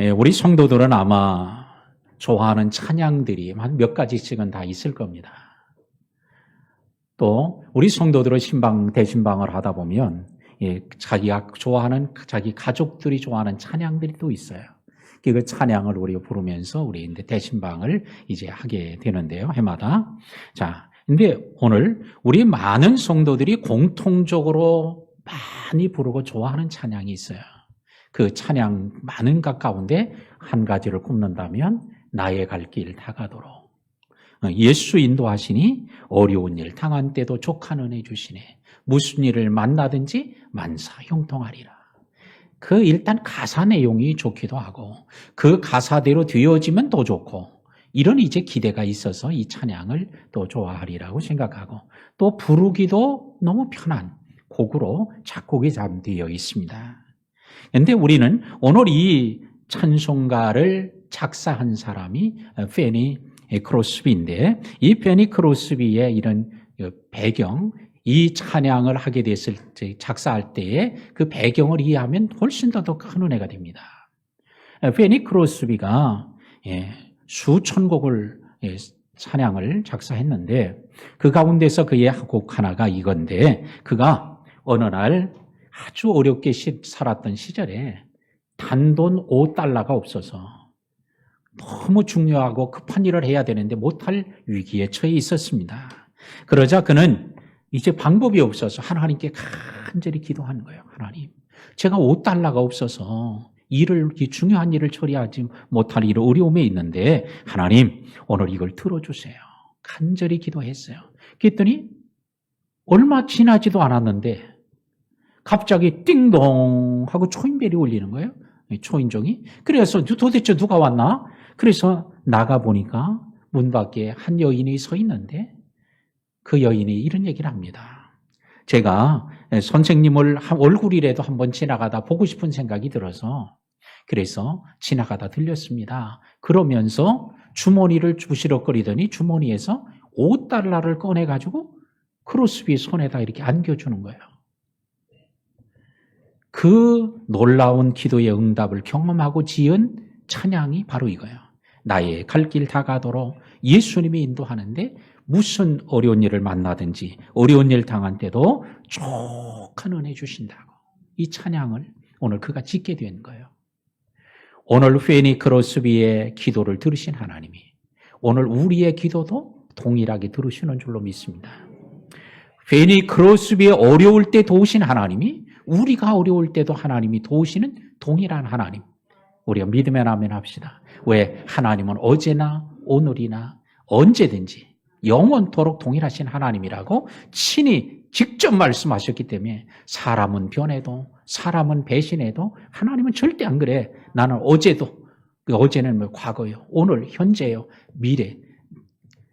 예, 우리 성도들은 아마 좋아하는 찬양들이 한 몇 가지씩은 다 있을 겁니다. 또 우리 성도들은 신방 대신방을 하다 보면 예, 자기가 좋아하는 자기 가족들이 좋아하는 찬양들이 또 있어요. 그 찬양을 우리가 부르면서 우리 이제 대신방을 이제 하게 되는데요. 해마다. 자, 근데 오늘 우리 많은 성도들이 공통적으로 많이 부르고 좋아하는 찬양이 있어요. 그 찬양 많은 것 가운데 한 가지를 꼽는다면 나의 갈 길 다가도록 어, 예수 인도하시니 어려운 일 당한 때도 족한 은혜 주시네 무슨 일을 만나든지 만사 형통하리라. 그 일단 가사 내용이 좋기도 하고 그 가사대로 되어지면 더 좋고 이런 이제 기대가 있어서 이 찬양을 또 좋아하리라고 생각하고 또 부르기도 너무 편한 곡으로 작곡이 잠되어 있습니다. 근데 우리는 오늘 이 찬송가를 작사한 사람이 페니 크로스비인데 이 페니 크로스비의 이런 배경, 이 찬양을 하게 됐을 때 작사할 때에 그 배경을 이해하면 훨씬 더 큰 은혜가 됩니다. 페니 크로스비가 예, 수천 곡을 예, 찬양을 작사했는데 그 가운데서 그의 곡 하나가 이건데 그가 어느 날 아주 어렵게 시- 살았던 시절에 단돈 5달러가 없어서 너무 중요하고 급한 일을 해야 되는데 못할 위기에 처해 있었습니다. 그러자 그는 이제 방법이 없어서 하나님께 간절히 기도하는 거예요. 하나님, 제가 5달러가 없어서 일을 이 중요한 일을 처리하지 못할 일 어려움에 있는데 하나님 오늘 이걸 들어주세요. 간절히 기도했어요. 그랬더니 얼마 지나지도 않았는데 갑자기 띵동 하고 초인벨이 울리는 거예요. 이 초인종이. 그래서 도대체 누가 왔나? 그래서 나가 보니까 문 밖에 한 여인이 서 있는데 그 여인이 이런 얘기를 합니다. 제가 선생님을 한 얼굴이라도 한번 지나가다 보고 싶은 생각이 들어서 그래서 지나가다 들렸습니다. 그러면서 주머니를 부시럭거리더니 주머니에서 5달러를 꺼내가지고 크로스비 손에다 이렇게 안겨주는 거예요. 그 놀라운 기도의 응답을 경험하고 지은 찬양이 바로 이거예요. 나의 갈 길 다가도록 예수님이 인도하는데 무슨 어려운 일을 만나든지 어려운 일 당한 때도 족한 은혜 주신다고 이 찬양을 오늘 그가 짓게 된 거예요. 오늘 페니 크로스비의 기도를 들으신 하나님이 오늘 우리의 기도도 동일하게 들으시는 줄로 믿습니다. 페니 크로스비의 어려울 때 도우신 하나님이 우리가 어려울 때도 하나님이 도우시는 동일한 하나님. 우리가 믿으면 아멘 합시다. 왜? 하나님은 어제나 오늘이나 언제든지 영원토록 동일하신 하나님이라고 친히 직접 말씀하셨기 때문에 사람은 변해도 사람은 배신해도 하나님은 절대 안 그래. 나는 어제도 그 어제는 뭐 과거요. 오늘 현재요. 미래.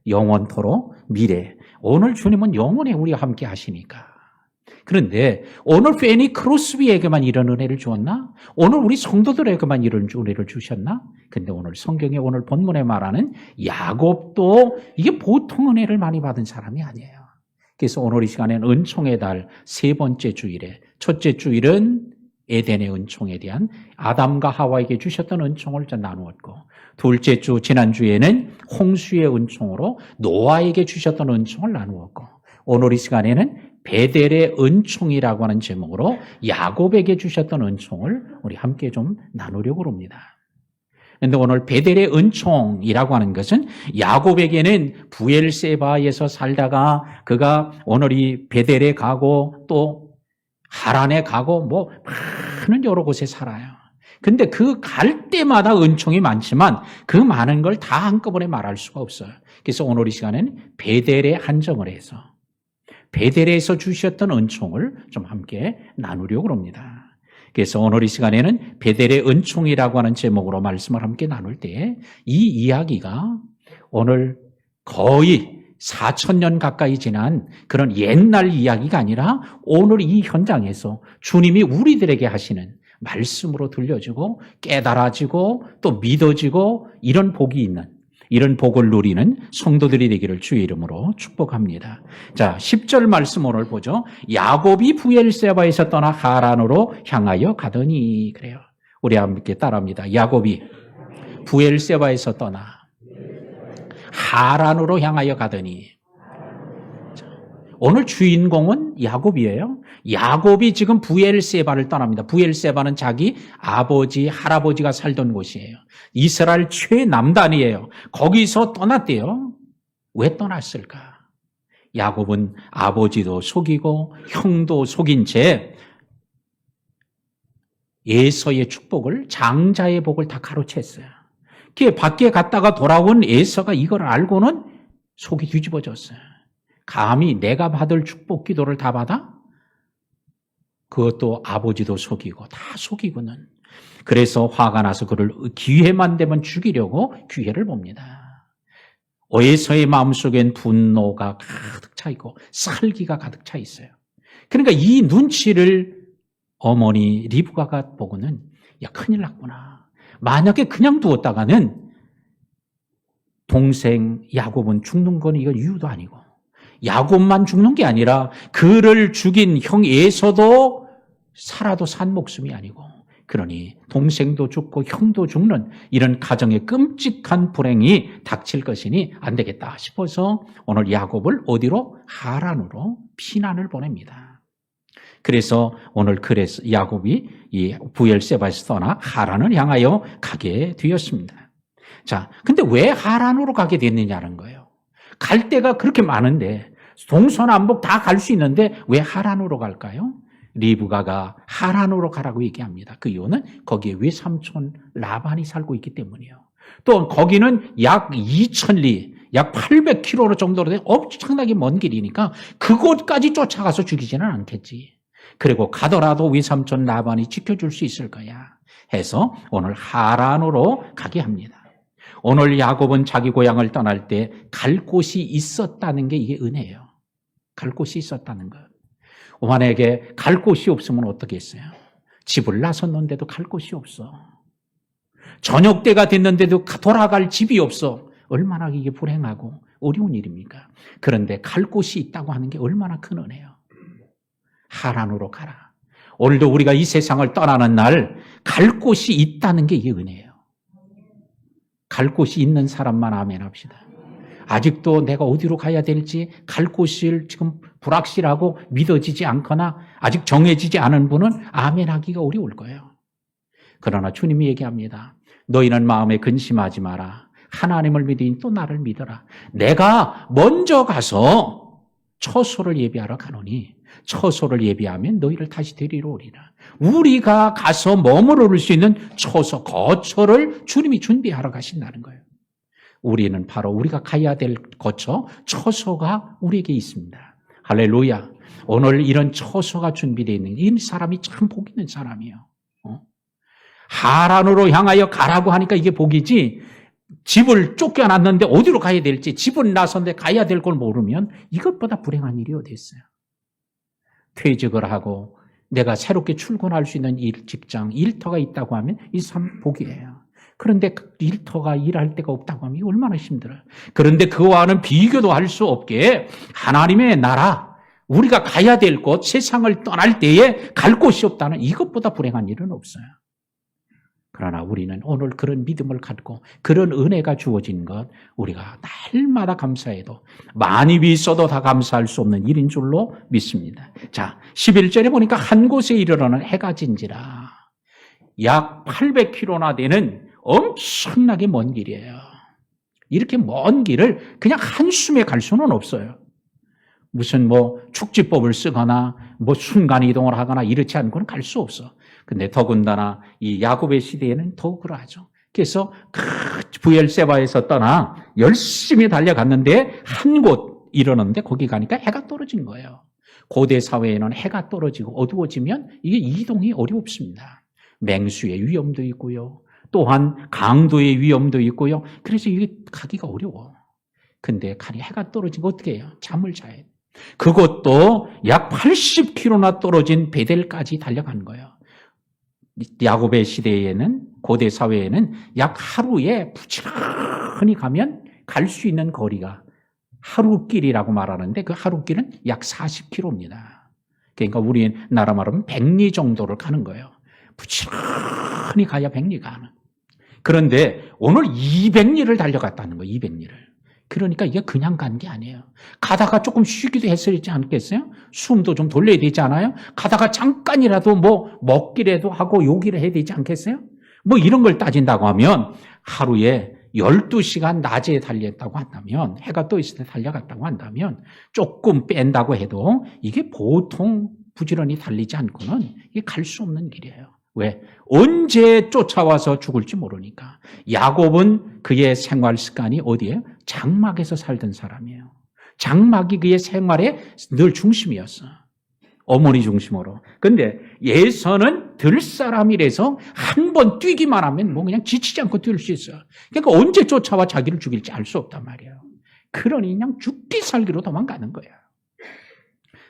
영원토록 미래. 오늘 주님은 영원에 우리와 함께 하시니까. 그런데 오늘 페니 크로스비에게만 이런 은혜를 주었나? 오늘 우리 성도들에게만 이런 은혜를 주셨나? 근데 오늘 성경에 오늘 본문에 말하는 야곱도 이게 보통 은혜를 많이 받은 사람이 아니에요. 그래서 오늘 이 시간에는 은총의 달 세 번째 주일에 첫째 주일은 에덴의 은총에 대한 아담과 하와에게 주셨던 은총을 좀 나누었고 둘째 주 지난주에는 홍수의 은총으로 노아에게 주셨던 은총을 나누었고 오늘 이 시간에는 베델의 은총이라고 하는 제목으로 야곱에게 주셨던 은총을 우리 함께 좀 나누려고 합니다. 그런데 오늘 베델의 은총이라고 하는 것은 야곱에게는 부엘세바에서 살다가 그가 오늘 이 베델에 가고 또 하란에 가고 뭐 많은 여러 곳에 살아요. 근데 그 갈 때마다 은총이 많지만 그 많은 걸 다 한꺼번에 말할 수가 없어요. 그래서 오늘 이 시간에는 베델에 한정을 해서 베델에서 주셨던 은총을 좀 함께 나누려고 합니다. 그래서 오늘 이 시간에는 베델의 은총이라고 하는 제목으로 말씀을 함께 나눌 때 이 이야기가 오늘 거의 4천 년 가까이 지난 그런 옛날 이야기가 아니라 오늘 이 현장에서 주님이 우리들에게 하시는 말씀으로 들려지고 깨달아지고 또 믿어지고 이런 복이 있는 이런 복을 누리는 성도들이 되기를 주의 이름으로 축복합니다. 자, 10절 말씀 오늘 보죠. 야곱이 부엘세바에서 떠나 하란으로 향하여 가더니 그래요. 우리 함께 따라합니다. 야곱이 부엘세바에서 떠나 하란으로 향하여 가더니 자, 오늘 주인공은 야곱이에요. 야곱이 지금 부엘세바를 떠납니다. 부엘세바는 자기 아버지, 할아버지가 살던 곳이에요. 이스라엘 최남단이에요. 거기서 떠났대요. 왜 떠났을까? 야곱은 아버지도 속이고 형도 속인 채 에서의 축복을 장자의 복을 다 가로챘어요. 그 밖에 갔다가 돌아온 에서가 이걸 알고는 속이 뒤집어졌어요. 감히 내가 받을 축복 기도를 다 받아? 그것도 아버지도 속이고 다 속이고는 그래서 화가 나서 그를 기회만 되면 죽이려고 기회를 봅니다. 에서의 마음속엔 분노가 가득 차 있고 살기가 가득 차 있어요. 그러니까 이 눈치를 어머니 리브가가 보고는 야 큰일 났구나. 만약에 그냥 두었다가는 동생 야곱은 죽는 건 이건 이유도 아니고 야곱만 죽는 게 아니라 그를 죽인 형 에서도 살아도 산 목숨이 아니고 그러니 동생도 죽고 형도 죽는 이런 가정의 끔찍한 불행이 닥칠 것이니 안 되겠다 싶어서 오늘 야곱을 어디로 하란으로 피난을 보냅니다. 그래서 오늘 그래서 야곱이 이 부엘세바에서 떠나 하란을 향하여 가게 되었습니다. 자, 근데 왜 하란으로 가게 됐느냐는 거예요. 갈 데가 그렇게 많은데 동서남북 다 갈 수 있는데 왜 하란으로 갈까요? 리브가가 하란으로 가라고 얘기합니다. 그 이유는 거기에 외삼촌 라반이 살고 있기 때문이에요. 또 거기는 약 2천리, 약 800km 정도로 된 엄청나게 먼 길이니까 그곳까지 쫓아가서 죽이지는 않겠지. 그리고 가더라도 외삼촌 라반이 지켜줄 수 있을 거야. 해서 오늘 하란으로 가게 합니다. 오늘 야곱은 자기 고향을 떠날 때 갈 곳이 있었다는 게 이게 은혜예요. 갈 곳이 있었다는 것. 만약에 갈 곳이 없으면 어떻게 했어요? 집을 나섰는데도 갈 곳이 없어. 저녁 때가 됐는데도 돌아갈 집이 없어. 얼마나 이게 불행하고 어려운 일입니까? 그런데 갈 곳이 있다고 하는 게 얼마나 큰 은혜요. 하란으로 가라. 오늘도 우리가 이 세상을 떠나는 날 갈 곳이 있다는 게 이게 은혜예요. 갈 곳이 있는 사람만 아멘 합시다. 아직도 내가 어디로 가야 될지 갈 곳을 지금 불확실하고 믿어지지 않거나 아직 정해지지 않은 분은 아멘 하기가 어려울 거예요. 그러나 주님이 얘기합니다. 너희는 마음에 근심하지 마라. 하나님을 믿으니 또 나를 믿어라. 내가 먼저 가서 처소를 예비하러 가노니 처소를 예비하면 너희를 다시 데리러 오리라. 우리가 가서 머무를 수 있는 처소, 거처를 주님이 준비하러 가신다는 거예요. 우리는 바로 우리가 가야 될 거처, 처소가 우리에게 있습니다. 할렐루야. 오늘 이런 처소가 준비되어 있는 이 사람이 참 복 있는 사람이에요. 어? 하란으로 향하여 가라고 하니까 이게 복이지. 집을 쫓겨났는데 어디로 가야 될지, 집은 나선데 가야 될 걸 모르면 이것보다 불행한 일이 어디 있어요. 퇴직을 하고 내가 새롭게 출근할 수 있는 일, 직장, 일터가 있다고 하면 이참 복이에요. 그런데 그 일터가 일할 데가 없다고 하면 얼마나 힘들어요. 그런데 그와는 비교도 할 수 없게 하나님의 나라, 우리가 가야 될 곳, 세상을 떠날 때에 갈 곳이 없다는 이것보다 불행한 일은 없어요. 그러나 우리는 오늘 그런 믿음을 갖고 그런 은혜가 주어진 것 우리가 날마다 감사해도 많이 있어도 다 감사할 수 없는 일인 줄로 믿습니다. 자, 11절에 보니까 한 곳에 이르러는 해가 진지라. 약 800km나 되는 엄청나게 먼 길이에요. 이렇게 먼 길을 그냥 한숨에 갈 수는 없어요. 무슨 뭐 축지법을 쓰거나 뭐 순간 이동을 하거나 이렇지 않고는 갈 수 없어. 근데 더군다나 이 야곱의 시대에는 더욱 그러하죠. 그래서 그 부엘세바에서 떠나 열심히 달려갔는데 한 곳 이러는데 거기 가니까 해가 떨어진 거예요. 고대 사회에는 해가 떨어지고 어두워지면 이게 이동이 어렵습니다. 맹수의 위험도 있고요. 또한 강도의 위험도 있고요. 그래서 이게 가기가 어려워. 근데 가니 해가 떨어지면 어떻게 해요? 잠을 자야 돼. 그것도 약 80km나 떨어진 베델까지 달려간 거예요. 야곱의 시대에는 고대 사회에는 약 하루에 부지런히 가면 갈 수 있는 거리가 하루길이라고 말하는데 그 하루길은 약 40km입니다. 그러니까 우리 나라 말하면 100리 정도를 가는 거예요. 부지런히 가야 백리가 하는. 그런데 오늘 200리를 달려갔다는 거예요. 200리를. 그러니까 이게 그냥 간 게 아니에요. 가다가 조금 쉬기도 했었지 않겠어요? 숨도 좀 돌려야 되지 않아요? 가다가 잠깐이라도 뭐 먹기라도 하고 요기를 해야 되지 않겠어요? 뭐 이런 걸 따진다고 하면 하루에 12시간 낮에 달렸다고 한다면 해가 떠 있을 때 달려갔다고 한다면 조금 뺀다고 해도 이게 보통 부지런히 달리지 않고는 이게 갈 수 없는 길이에요. 왜? 언제 쫓아와서 죽을지 모르니까. 야곱은 그의 생활 습관이 어디에? 장막에서 살던 사람이에요. 장막이 그의 생활의 늘 중심이었어. 어머니 중심으로. 근데 예서는 들 사람이라서 한 번 뛰기만 하면 뭐 그냥 지치지 않고 뛸 수 있어요. 그러니까 언제 쫓아와 자기를 죽일지 알 수 없단 말이에요. 그러니 그냥 죽기 살기로 도망가는 거야.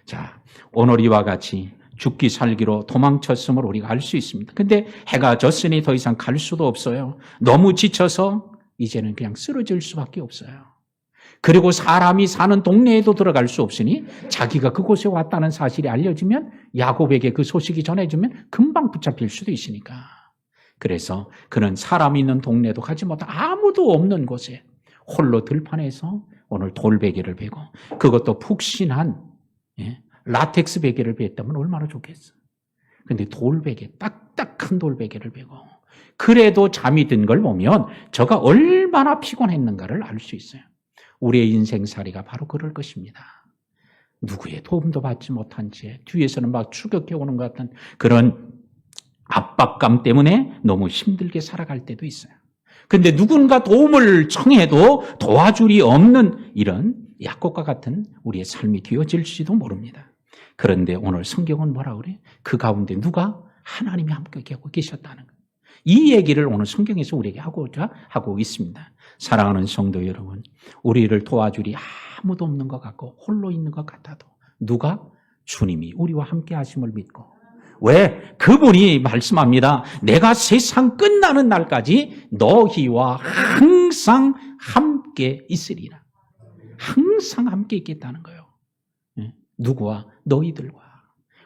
자, 오늘 이와 같이 죽기 살기로 도망쳤음을 우리가 알 수 있습니다. 근데 해가 졌으니 더 이상 갈 수도 없어요. 너무 지쳐서 이제는 그냥 쓰러질 수밖에 없어요. 그리고 사람이 사는 동네에도 들어갈 수 없으니 자기가 그곳에 왔다는 사실이 알려지면 야곱에게 그 소식이 전해지면 금방 붙잡힐 수도 있으니까. 그래서 그는 사람 있는 동네도 가지 못한 아무도 없는 곳에 홀로 들판에서 오늘 돌베개를 베고 그것도 푹신한 예, 라텍스 베개를 베었다면 얼마나 좋겠어. 근데 돌베개, 딱딱한 돌베개를 베고 그래도 잠이 든 걸 보면 저가 얼마나 피곤했는가를 알 수 있어요. 우리의 인생살이가 바로 그럴 것입니다. 누구의 도움도 받지 못한 채 뒤에서는 막 추격해 오는 것 같은 그런 압박감 때문에 너무 힘들게 살아갈 때도 있어요. 근데 누군가 도움을 청해도 도와줄이 없는 이런 약국과 같은 우리의 삶이 되어질지도 모릅니다. 그런데 오늘 성경은 뭐라 그래? 그 가운데 누가 하나님이 함께 계셨다는 거예요. 이 얘기를 오늘 성경에서 우리에게 하고자 하고 있습니다. 사랑하는 성도 여러분, 우리를 도와줄이 아무도 없는 것 같고 홀로 있는 것 같아도 누가 주님이 우리와 함께 하심을 믿고 왜? 그분이 말씀합니다. 내가 세상 끝나는 날까지 너희와 항상 함께 있으리라. 항상 함께 있겠다는 거예요. 예? 누구와? 너희들과.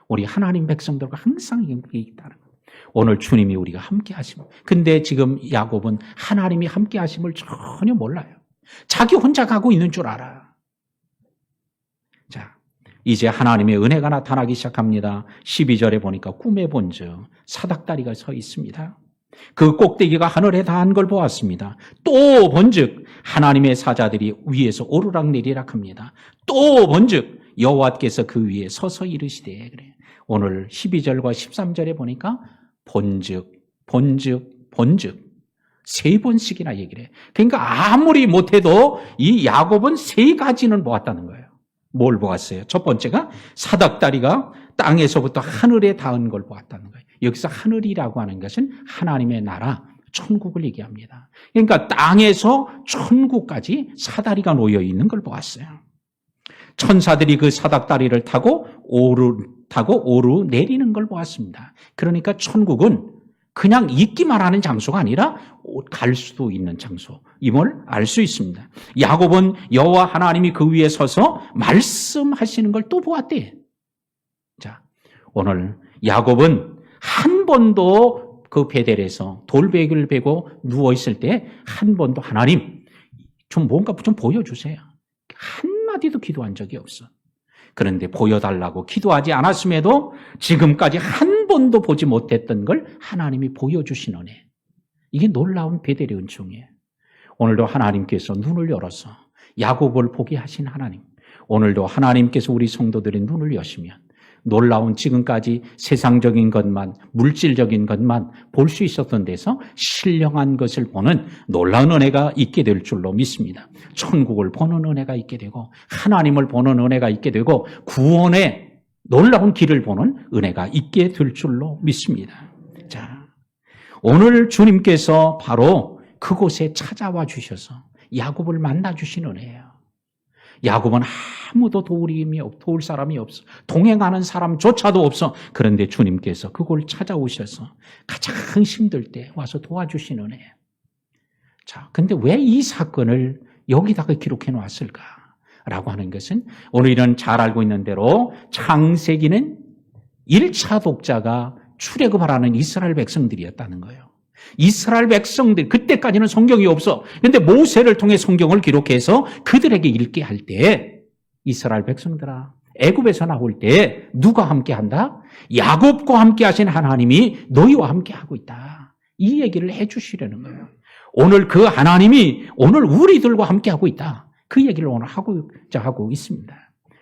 우리 하나님 백성들과 항상 함께 있다는. 오늘 주님이 우리가 함께 하심. 근데 지금 야곱은 하나님이 함께 하심을 전혀 몰라요. 자기 혼자 가고 있는 줄 알아. 자, 이제 하나님의 은혜가 나타나기 시작합니다. 12절에 보니까 꿈에 본즉 사닥다리가 서 있습니다. 그 꼭대기가 하늘에 닿은 걸 보았습니다. 또 본즉 하나님의 사자들이 위에서 오르락 내리락 합니다. 또 본즉 여호와께서 그 위에 서서 이르시되 그래. 오늘 12절과 13절에 보니까 본즉 본즉 본즉 세 번씩이나 얘기를 해. 그러니까 아무리 못해도 이 야곱은 세 가지는 보았다는 거예요. 뭘 보았어요? 첫 번째가 사닥다리가 땅에서부터 하늘에 닿은 걸 보았다는 거예요. 여기서 하늘이라고 하는 것은 하나님의 나라, 천국을 얘기합니다. 그러니까 땅에서 천국까지 사다리가 놓여 있는 걸 보았어요. 천사들이 그 사닥다리를 타고 오르 타고 오르 내리는 걸 보았습니다. 그러니까 천국은 그냥 있기만 하는 장소가 아니라 갈 수도 있는 장소임을 알수 있습니다. 야곱은 여호와 하나님이 그 위에 서서 말씀하시는 걸 또 보았대. 자, 오늘 야곱은 한 번도 그 베델에서 돌베개를 베고 누워 있을 때 한 번도 하나님 좀 뭔가 좀 보여주세요. 한 마디도 기도한 적이 없어. 그런데 보여달라고 기도하지 않았음에도 지금까지 한 번도 보지 못했던 걸 하나님이 보여주신 은혜. 이게 놀라운 베델의 은총이에요. 오늘도 하나님께서 눈을 열어서 야곱을 보게 하신 하나님. 오늘도 하나님께서 우리 성도들의 눈을 여시면 놀라운 지금까지 세상적인 것만, 물질적인 것만 볼 수 있었던 데서 신령한 것을 보는 놀라운 은혜가 있게 될 줄로 믿습니다. 천국을 보는 은혜가 있게 되고, 하나님을 보는 은혜가 있게 되고, 구원의 놀라운 길을 보는 은혜가 있게 될 줄로 믿습니다. 자, 오늘 주님께서 바로 그곳에 찾아와 주셔서 야곱을 만나 주신 은혜예요. 야곱은 아무도 도울임이 없, 도울 사람이 없어. 동행하는 사람조차도 없어. 그런데 주님께서 그걸 찾아오셔서 가장 힘들 때 와서 도와주신 은혜. 자, 근데 왜 이 사건을 여기다가 기록해 놨을까? 라고 하는 것은 오늘 이런 잘 알고 있는 대로 창세기는 1차 독자가 출애굽하라는 이스라엘 백성들이었다는 거예요. 이스라엘 백성들 그때까지는 성경이 없어. 근데 모세를 통해 성경을 기록해서 그들에게 읽게 할 때 이스라엘 백성들아 애굽에서 나올 때 누가 함께 한다? 야곱과 함께 하신 하나님이 너희와 함께 하고 있다. 이 얘기를 해 주시려는 거예요. 오늘 그 하나님이 오늘 우리들과 함께 하고 있다. 그 얘기를 오늘 하고자 하고 있습니다.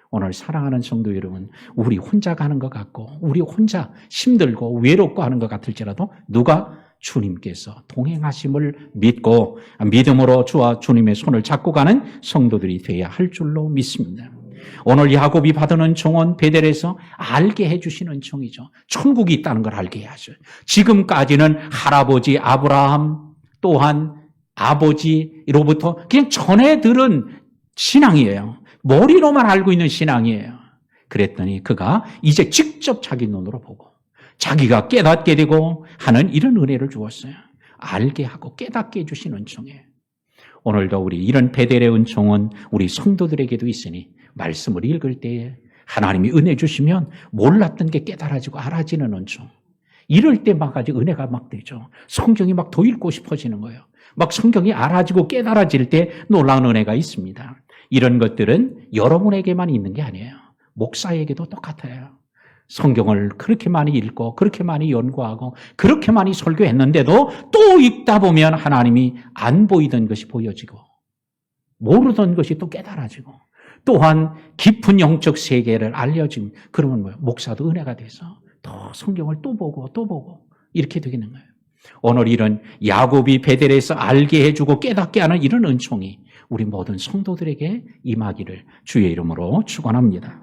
오늘 사랑하는 성도 여러분, 우리 혼자 가는 것 같고, 우리 혼자 힘들고 외롭고 하는 것 같을지라도 누가 주님께서 동행하심을 믿고 믿음으로 주와 주님의 손을 잡고 가는 성도들이 되어야 할 줄로 믿습니다. 오늘 야곱이 받은 은총은 베델에서 알게 해주시는 은총이죠. 천국이 있다는 걸 알게 해야죠. 지금까지는 할아버지 아브라함 또한 아버지로부터 그냥 전해 들은 신앙이에요. 머리로만 알고 있는 신앙이에요. 그랬더니 그가 이제 직접 자기 눈으로 보고 자기가 깨닫게 되고 하는 이런 은혜를 주었어요. 알게 하고 깨닫게 해주신 은총이에요. 오늘도 우리 이런 베델의 은총은 우리 성도들에게도 있으니 말씀을 읽을 때에 하나님이 은혜 주시면 몰랐던 게 깨달아지고 알아지는 은총. 이럴 때막 아주 은혜가 막 되죠. 성경이 막 더 읽고 싶어지는 거예요. 막 성경이 알아지고 깨달아질 때 놀라운 은혜가 있습니다. 이런 것들은 여러분에게만 있는 게 아니에요. 목사에게도 똑같아요. 성경을 그렇게 많이 읽고 그렇게 많이 연구하고 그렇게 많이 설교했는데도 또 읽다 보면 하나님이 안 보이던 것이 보여지고 모르던 것이 또 깨달아지고 또한 깊은 영적 세계를 알려진 그러면 뭐예요? 목사도 은혜가 돼서 더 성경을 또 보고 또 보고 이렇게 되겠는 거예요. 오늘 이런 야곱이 베델에서 알게 해주고 깨닫게 하는 이런 은총이 우리 모든 성도들에게 임하기를 주의 이름으로 축원합니다.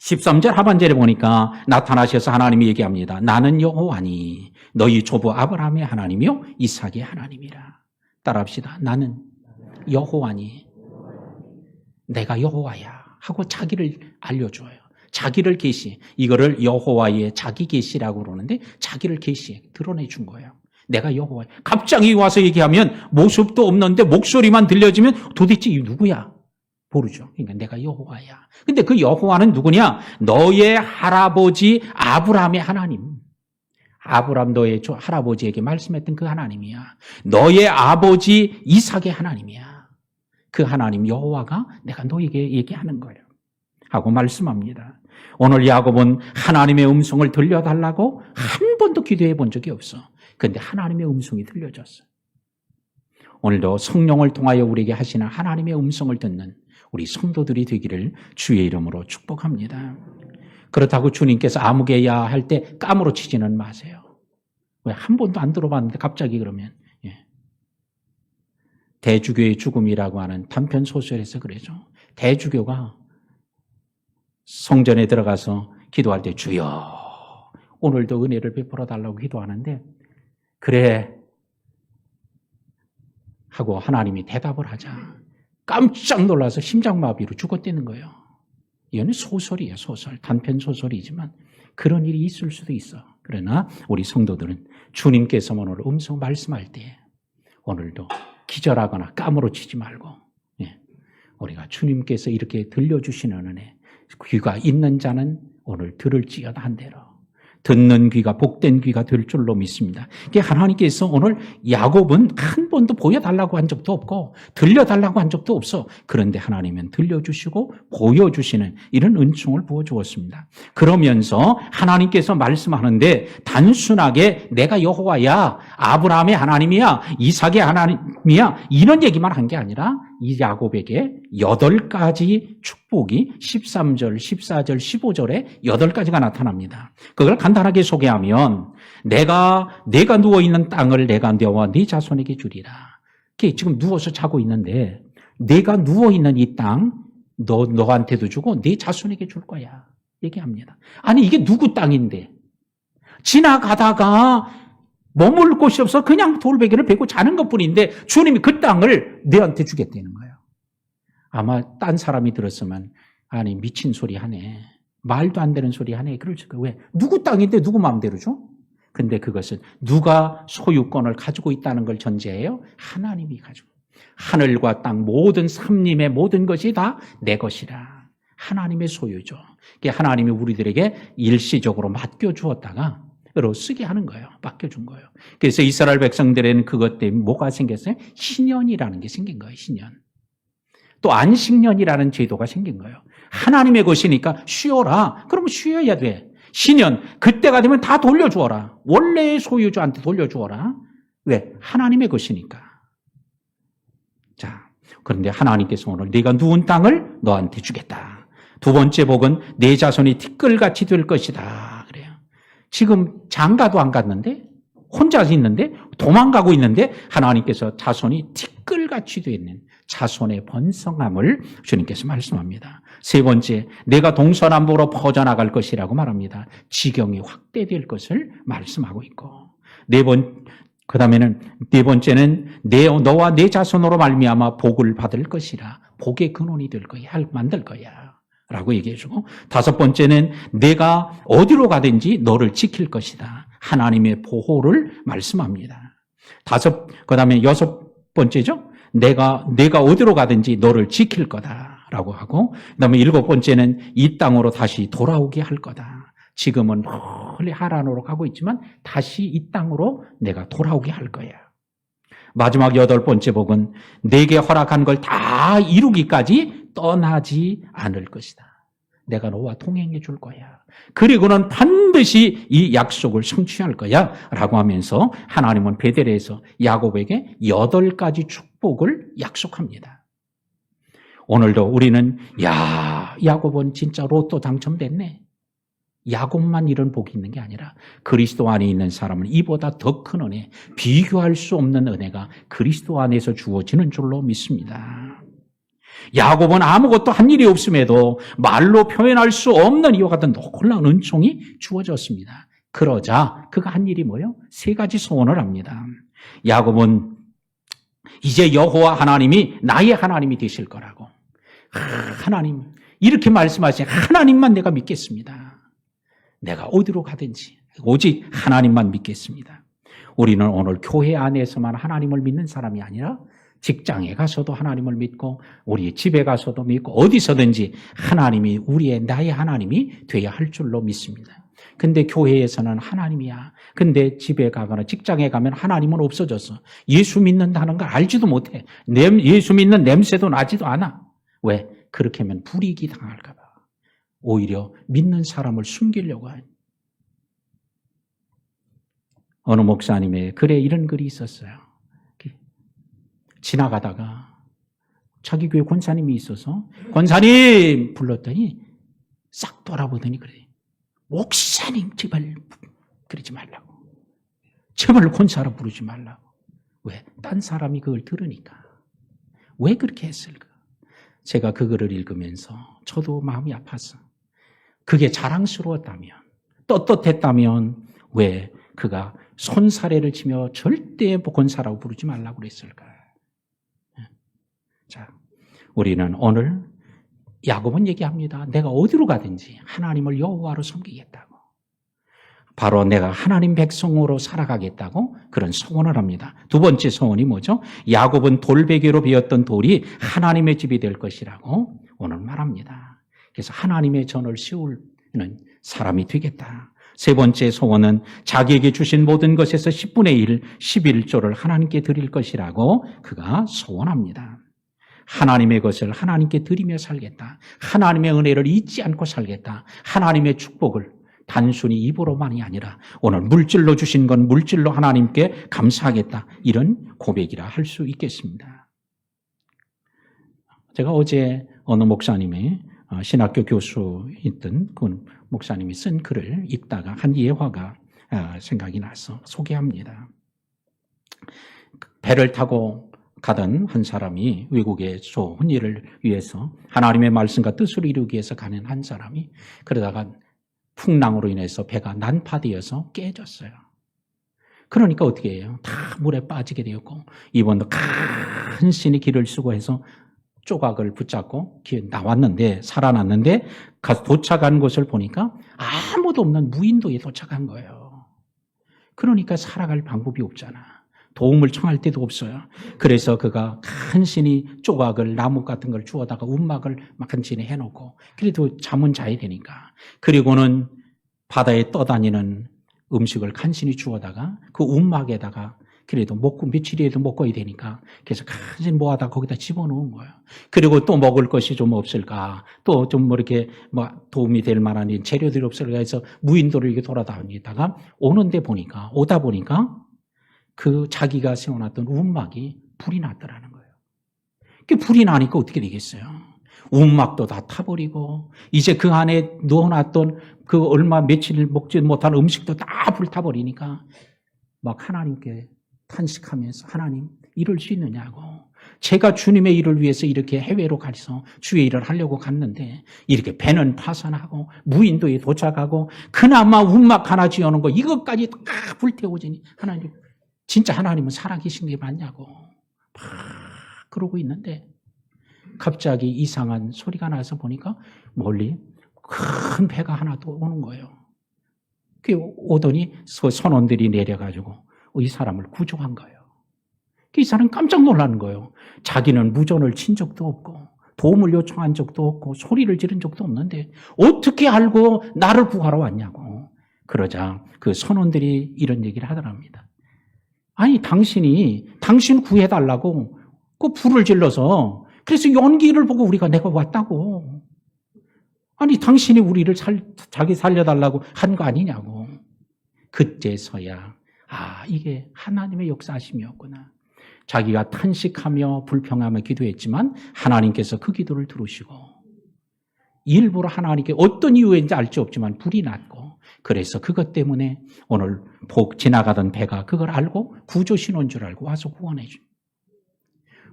13절 하반절에 보니까 나타나셔서 하나님이 얘기합니다. 나는 여호와니 너희 조부 아브라함의 하나님이요 이삭의 하나님이라. 따라합시다. 나는 여호와니 내가 여호와야 하고 자기를 알려줘요. 자기를 계시 이거를 여호와의 자기 계시라고 그러는데 자기를 계시 드러내 준 거예요. 내가 여호와. 갑자기 와서 얘기하면 모습도 없는데 목소리만 들려지면 도대체 이 누구야? 모르죠. 그러니까 내가 여호와야. 근데 그 여호와는 누구냐? 너의 할아버지 아브라함의 하나님. 아브라함 너의 할아버지에게 말씀했던 그 하나님이야. 너의 아버지 이삭의 하나님이야. 그 하나님 여호와가 내가 너에게 얘기하는 거예요. 하고 말씀합니다. 오늘 야곱은 하나님의 음성을 들려달라고 한 번도 기도해 본 적이 없어. 근데 하나님의 음성이 들려졌어. 오늘도 성령을 통하여 우리에게 하시는 하나님의 음성을 듣는 우리 성도들이 되기를 주의 이름으로 축복합니다. 그렇다고 주님께서 아무개야 할 때 까무로 치지는 마세요. 왜 한 번도 안 들어봤는데 갑자기 그러면 예. 대주교의 죽음이라고 하는 단편 소설에서 그러죠. 대주교가 성전에 들어가서 기도할 때 주여 오늘도 은혜를 베풀어 달라고 기도하는데 그래 하고 하나님이 대답을 하자 깜짝 놀라서 심장마비로 죽었다는 거예요. 이거는 소설이에요, 소설. 단편 소설이지만 그런 일이 있을 수도 있어. 그러나 우리 성도들은 주님께서 오늘 음성 말씀할 때 오늘도 기절하거나 까무러치지 말고 예, 우리가 주님께서 이렇게 들려주시는 은혜 귀가 있는 자는 오늘 들을지어다 한 대로 듣는 귀가 복된 귀가 될 줄로 믿습니다. 이게 하나님께서 오늘 야곱은 한 번도 보여달라고 한 적도 없고 들려달라고 한 적도 없어. 그런데 하나님은 들려주시고 보여주시는 이런 은총을 부어주었습니다. 그러면서 하나님께서 말씀하는데 단순하게 내가 여호와야, 아브라함의 하나님이야, 이삭의 하나님이야 이런 얘기만 한 게 아니라 이 야곱에게 여덟 가지 축복이 13절, 14절, 15절에 여덟 가지가 나타납니다. 그걸 간단하게 소개하면 내가 내가 누워 있는 땅을 내가 너와 네 자손에게 주리라. 지금 누워서 자고 있는데 내가 누워 있는 이 땅 너 너한테도 주고 네 자손에게 줄 거야. 얘기합니다. 아니 이게 누구 땅인데 지나가다가 머물 곳이 없어 그냥 돌베개를 베고 자는 것 뿐인데 주님이 그 땅을 내한테 주겠다는 거예요. 아마 딴 사람이 들었으면 아니 미친 소리 하네. 말도 안 되는 소리 하네. 그럴 거 왜? 누구 땅인데 누구 마음대로 줘? 근데 그것은 누가 소유권을 가지고 있다는 걸 전제해요? 하나님이 가지고. 하늘과 땅 모든 삼림의 모든 것이 다 내 것이라. 하나님의 소유죠. 하나님이 우리들에게 일시적으로 맡겨 주었다가 으 로 쓰게 하는 거예요. 맡겨준 거예요. 그래서 이스라엘 백성들에는 그것 때문에 뭐가 생겼어요? 신년이라는 게 생긴 거예요. 신년. 또 안식년이라는 제도가 생긴 거예요. 하나님의 것이니까 쉬어라. 그러면 쉬어야 돼. 신년 그때가 되면 다 돌려주어라. 원래의 소유주한테 돌려주어라. 왜? 하나님의 것이니까. 자, 그런데 하나님께서 오늘 네가 누운 땅을 너한테 주겠다. 두 번째 복은 내 자손이 티끌같이 될 것이다. 지금 장가도 안 갔는데 혼자 있는데 도망가고 있는데 하나님께서 자손이 티끌같이 되어 있는 자손의 번성함을 주님께서 말씀합니다. 세 번째, 내가 동서남북으로 퍼져나갈 것이라고 말합니다. 지경이 확대될 것을 말씀하고 있고 네 번, 그 다음에는 네 번째는 내 너와 내 자손으로 말미암아 복을 받을 것이라 복의 근원이 될 거야, 만들 거야. 라고 얘기해주고 다섯 번째는 내가 어디로 가든지 너를 지킬 것이다. 하나님의 보호를 말씀합니다. 다섯 그 다음에 여섯 번째죠. 내가 내가 어디로 가든지 너를 지킬 거다라고 하고 그다음에 일곱 번째는 이 땅으로 다시 돌아오게 할 거다. 지금은 멀리 하란으로 가고 있지만 다시 이 땅으로 내가 돌아오게 할 거야. 마지막 여덟 번째 복은 내게 허락한 걸 다 이루기까지 떠나지 않을 것이다. 내가 너와 동행해 줄 거야. 그리고는 반드시 이 약속을 성취할 거야. 라고 하면서 하나님은 베델에서 야곱에게 여덟 가지 축복을 약속합니다. 오늘도 우리는 야 야곱은 진짜 로또 당첨됐네. 야곱만 이런 복이 있는 게 아니라 그리스도 안에 있는 사람은 이보다 더 큰 은혜, 비교할 수 없는 은혜가 그리스도 안에서 주어지는 줄로 믿습니다. 야곱은 아무것도 한 일이 없음에도 말로 표현할 수 없는 이와 같은 놀라운 은총이 주어졌습니다. 그러자 그가 한 일이 뭐예요? 세 가지 소원을 합니다. 야곱은 이제 여호와 하나님이 나의 하나님이 되실 거라고. 하나님 이렇게 말씀하신 하나님만 내가 믿겠습니다. 내가 어디로 가든지 오직 하나님만 믿겠습니다. 우리는 오늘 교회 안에서만 하나님을 믿는 사람이 아니라 직장에 가서도 하나님을 믿고 우리 집에 가서도 믿고 어디서든지 하나님이 우리의 나의 하나님이 돼야 할 줄로 믿습니다. 근데 교회에서는 하나님이야. 근데 집에 가거나 직장에 가면 하나님은 없어졌어. 예수 믿는다는 걸 알지도 못해. 냄, 예수 믿는 냄새도 나지도 않아. 왜? 그렇게 하면 불이익이 당할까봐. 오히려 믿는 사람을 숨기려고 하니. 어느 목사님의 글에 이런 글이 있었어요. 지나가다가 자기 교회 권사님이 있어서 권사님 불렀더니 싹 돌아보더니 그래. 목사님 제발 그러지 말라고. 제발 권사로 부르지 말라고. 왜? 딴 사람이 그걸 들으니까. 왜 그렇게 했을까? 제가 그 글을 읽으면서 저도 마음이 아팠어. 그게 자랑스러웠다면, 떳떳했다면 왜 그가 손사래를 치며 절대 권사라고 부르지 말라고 그랬을까? 자, 우리는 오늘 야곱은 얘기합니다. 내가 어디로 가든지 하나님을 여호와로 섬기겠다고. 바로 내가 하나님 백성으로 살아가겠다고 그런 소원을 합니다. 두 번째 소원이 뭐죠? 야곱은 돌베개로 베었던 돌이 하나님의 집이 될 것이라고 오늘 말합니다. 그래서 하나님의 전을 세우는 사람이 되겠다. 세 번째 소원은 자기에게 주신 모든 것에서 10분의 1, 11조를 하나님께 드릴 것이라고 그가 소원합니다. 하나님의 것을 하나님께 드리며 살겠다. 하나님의 은혜를 잊지 않고 살겠다. 하나님의 축복을 단순히 입으로만이 아니라 오늘 물질로 주신 건 물질로 하나님께 감사하겠다. 이런 고백이라 할 수 있겠습니다. 제가 어제 어느 목사님이 어, 신학교 교수였던 그 목사님이 쓴 글을 읽다가 한 예화가 아, 생각이 나서 소개합니다. 배를 타고 가던 한 사람이 외국의 좋은 일을 위해서 하나님의 말씀과 뜻을 이루기 위해서 가는 한 사람이 그러다가 풍랑으로 인해서 배가 난파되어서 깨졌어요. 그러니까 어떻게 해요? 다 물에 빠지게 되었고 이번도 간신히 길을 쓰고 해서 조각을 붙잡고 나왔는데 살아났는데 가서 도착한 곳을 보니까 아무도 없는 무인도에 도착한 거예요. 그러니까 살아갈 방법이 없잖아. 도움을 청할 때도 없어요. 그래서 그가 간신히 조각을 나무 같은 걸 주워다가 움막을 막 간신히 해놓고 그래도 잠은 자야 되니까 그리고는 바다에 떠다니는 음식을 간신히 주워다가 그 움막에다가 그래도 먹고 며칠이라도 먹어야 되니까 그래서 간신히 모아다 거기다 집어넣은 거예요. 그리고 또 먹을 것이 좀 없을까 또 좀 뭐 이렇게 뭐 도움이 될 만한 이 재료들이 없을까 해서 무인도를 이렇게 돌아다니다가 오는데 보니까 오다 보니까 그 자기가 세워놨던 움막이 불이 났더라는 거예요. 그 불이 나니까 어떻게 되겠어요? 움막도 다 타버리고 이제 그 안에 넣어놨던 그 얼마 며칠 먹지 못한 음식도 다 불타버리니까 막 하나님께 탄식하면서 하나님 이럴 수 있느냐고 제가 주님의 일을 위해서 이렇게 해외로 가서 주의 일을 하려고 갔는데 이렇게 배는 파산하고 무인도에 도착하고 그나마 움막 하나 지어놓은 거 이것까지 다 불태워지니 하나님 진짜 하나님은 살아계신 게 맞냐고 막 그러고 있는데 갑자기 이상한 소리가 나서 보니까 멀리 큰 배가 하나 또 오는 거예요. 그 오더니 서- 선원들이 내려가지고 이 사람을 구조한 거예요. 이 사람 깜짝 놀라는 거예요. 자기는 무전을 친 적도 없고 도움을 요청한 적도 없고 소리를 지른 적도 없는데 어떻게 알고 나를 구하러 왔냐고. 그러자 그 선원들이 이런 얘기를 하더랍니다. 아니 당신이 당신 구해달라고 그 불을 질러서 그래서 연기를 보고 우리가 내가 왔다고. 아니 당신이 우리를 살, 자기 살려달라고 한 거 아니냐고. 그때서야 아 이게 하나님의 역사하심이었구나. 자기가 탄식하며 불평하며 기도했지만 하나님께서 그 기도를 들으시고 일부러 하나님께 어떤 이유인지 알지 없지만 불이 났고 그래서 그것 때문에 오늘 복 지나가던 배가 그걸 알고 구조 신호인 줄 알고 와서 구원해 줘.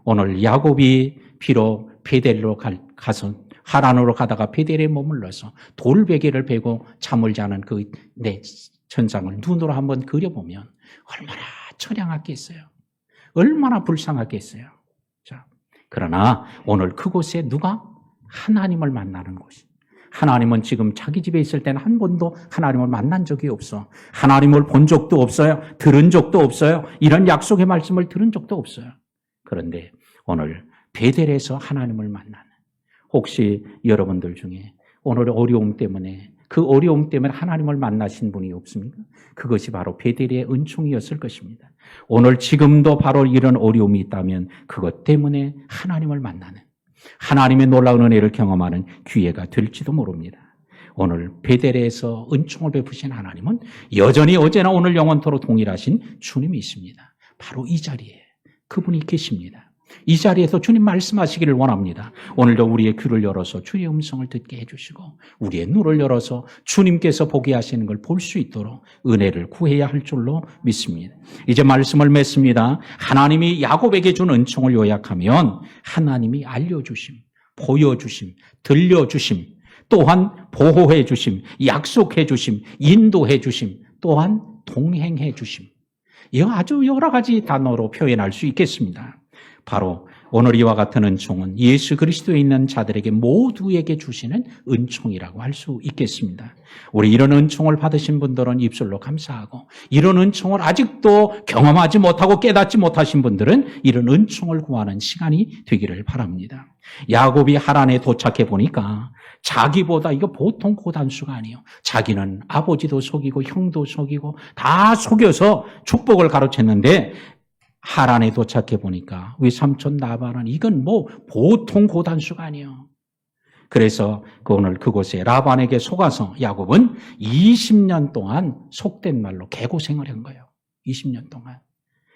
오늘 야곱이 비록 베델로 갈- 가서 하란으로 가다가 베델에 머물러서 돌베개를 베고 잠을 자는 그 내 천상을 눈으로 한번 그려보면 얼마나 처량하겠어요. 얼마나 불쌍하겠어요. 자, 그러나 오늘 그곳에 누가 하나님을 만나는 곳이. 하나님은 지금 자기 집에 있을 때는 한 번도 하나님을 만난 적이 없어. 하나님을 본 적도 없어요. 들은 적도 없어요. 이런 약속의 말씀을 들은 적도 없어요. 그런데 오늘 베델에서 하나님을 만나는 혹시 여러분들 중에 오늘 어려움 때문에 그 어려움 때문에 하나님을 만나신 분이 없습니까? 그것이 바로 베델의 은총이었을 것입니다. 오늘 지금도 바로 이런 어려움이 있다면 그것 때문에 하나님을 만나는 하나님의 놀라운 은혜를 경험하는 기회가 될지도 모릅니다. 오늘 베델에서 은총을 베푸신 하나님은 여전히 어제나 오늘 영원토록 동일하신 주님이 있습니다. 바로 이 자리에 그분이 계십니다. 이 자리에서 주님 말씀하시기를 원합니다. 오늘도 우리의 귀를 열어서 주의 음성을 듣게 해주시고 우리의 눈을 열어서 주님께서 보게 하시는 걸 볼 수 있도록 은혜를 구해야 할 줄로 믿습니다. 이제 말씀을 맺습니다. 하나님이 야곱에게 준 은총을 요약하면 하나님이 알려주심, 보여주심, 들려주심, 또한 보호해 주심, 약속해 주심, 인도해 주심, 또한 동행해 주심. 이 아주 여러 가지 단어로 표현할 수 있겠습니다. 바로 오늘 이와 같은 은총은 예수 그리스도에 있는 자들에게 모두에게 주시는 은총이라고 할 수 있겠습니다. 우리 이런 은총을 받으신 분들은 입술로 감사하고 이런 은총을 아직도 경험하지 못하고 깨닫지 못하신 분들은 이런 은총을 구하는 시간이 되기를 바랍니다. 야곱이 하란에 도착해 보니까 자기보다 이거 보통 고단수가 아니에요. 자기는 아버지도 속이고 형도 속이고 다 속여서 축복을 가로챘는데 하란에 도착해 보니까 우리 삼촌 나발은 이건 뭐 보통 고단수가 아니에요. 그래서 그 오늘 그곳에 라반에게 속아서 야곱은 20년 동안 속된 말로 개고생을 한 거예요. 20년 동안.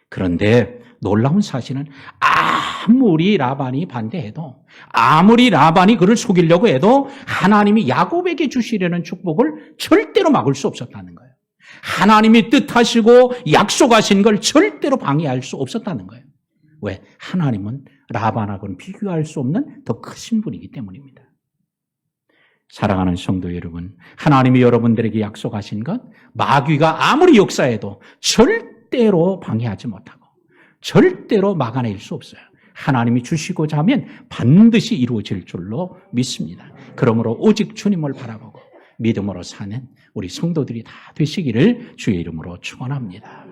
그런데 놀라운 사실은 아무리 라반이 반대해도 아무리 라반이 그를 속이려고 해도 하나님이 야곱에게 주시려는 축복을 절대로 막을 수 없었다는 거예요. 하나님이 뜻하시고 약속하신 걸 절대로 방해할 수 없었다는 거예요. 왜? 하나님은 라반하고는 비교할 수 없는 더 크신 분이기 때문입니다. 사랑하는 성도 여러분, 하나님이 여러분들에게 약속하신 것, 마귀가 아무리 역사해도 절대로 방해하지 못하고, 절대로 막아낼 수 없어요. 하나님이 주시고자 하면 반드시 이루어질 줄로 믿습니다. 그러므로 오직 주님을 바라보고 믿음으로 사는 우리 성도들이 다 되시기를 주의 이름으로 축원합니다.